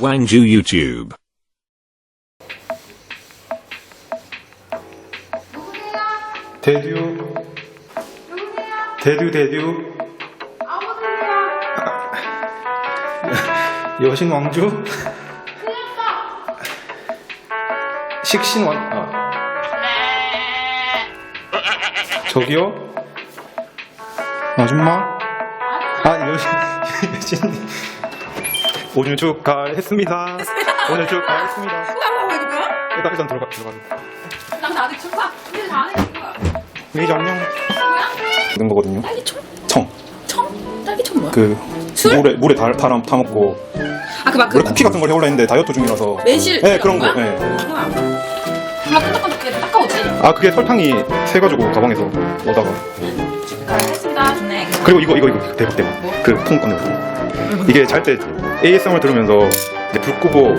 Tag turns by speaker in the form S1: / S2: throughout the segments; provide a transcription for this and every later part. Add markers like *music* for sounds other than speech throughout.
S1: Wangju YouTube.
S2: 대듀. 대듀 대듀. 여신 왕주 식신 왕 아. 저기요? 아줌마. 아 여신 *laughs* 여신 오늘 축하했습니다 오늘 축하했습니다
S3: 하고 있는 거야?
S2: 일단 일단 들어가 들어가
S3: 난 아직 축하. 근데 안 해. 뭐야?
S2: 메이저 안녕
S3: 뭐야?
S2: 이런 거거든요
S3: 딸기청?
S2: 청
S3: 청? 딸기청 뭐야?
S2: 그
S3: 술?
S2: 물에 물에 다, 다, 타 먹고
S3: 아, 그 막 그
S2: 원래 쿠키 같은 걸 해올라 했는데 다이어트 중이라서
S3: 매실.
S2: 네 그런 거? 네.
S3: 뭐야? 몰라 끈적끈적해 닦아오지.
S2: 아 그게 설탕이 새가지고 가방에서 오다가
S3: 했습니다. 좋네.
S2: 그리고 이거 이거 이거 대박 대박
S3: 뭐?
S2: 그통 꺼내 이게 잘 때 ASMR 들으면서 이제 불 끄고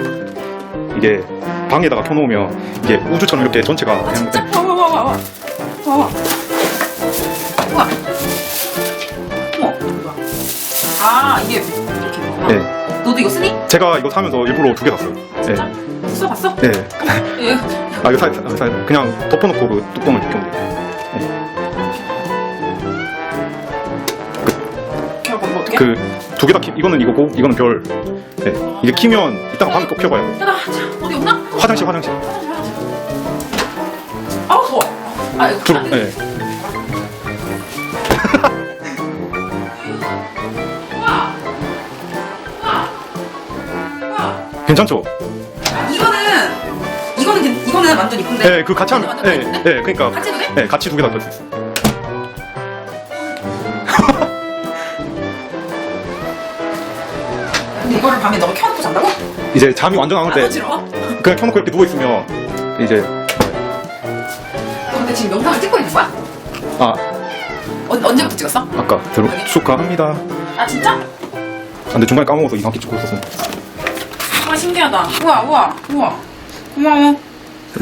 S2: 이게 방에다가 켜놓으면 이게 우주처럼 이렇게 전체가
S3: 아,
S2: 그냥
S3: 진짜? 와, 와, 와, 와, 와. 와, 와. 우와. 어머, 뭐야? 아, 이게 이렇게 뭐야?
S2: 네
S3: 너도 이거 쓰니?
S2: 제가 이거 사면서 일부러 두 개 샀어요
S3: 진짜? 써봤어?
S2: 네.
S3: 예. *laughs*
S2: 아 이거 사, 사, 사 그냥 덮어놓고 그 뚜껑을 켜면 돼요
S3: 이렇게 하고 이거 어떻게?
S2: 그 두 개다키 이거는 이거고 이거는 별 네. 이게 키면 이따가 밤에 꼭 켜봐요
S3: 야, 나, 자, 어디 없나?
S2: 화장실 화장실
S3: 아우, 더워. 아, 이거
S2: 두,
S3: 안 돼.
S2: 네. 괜찮죠?
S3: 이거는 이거는 괜- 이거는 완전 이쁜데.
S2: 네, 그 같이 하면,
S3: 완전
S2: 네,
S3: 예쁜데?
S2: 네, 그러니까,
S3: 같이 해도 돼?
S2: 네, 같이 두 개 다 켤 수 있어요.
S3: 근데 이거를 밤에 너가 켜놓고 잔다고?
S2: 이제 잠이 완전
S3: 안올안
S2: 때,
S3: 어지러워?
S2: 그냥 켜놓고 이렇게 누워 있으면 이제
S3: 너 근데 지금 영상을 찍고 있는 거야?
S2: 아
S3: 어, 언제부터 찍었어?
S2: 아까 들어 축하합니다.
S3: 아 진짜?
S2: 아, 근데 중간에 까먹어서 이상하게 찍고 있었어.
S3: 아 신기하다. 우와 우와 우와 고마워.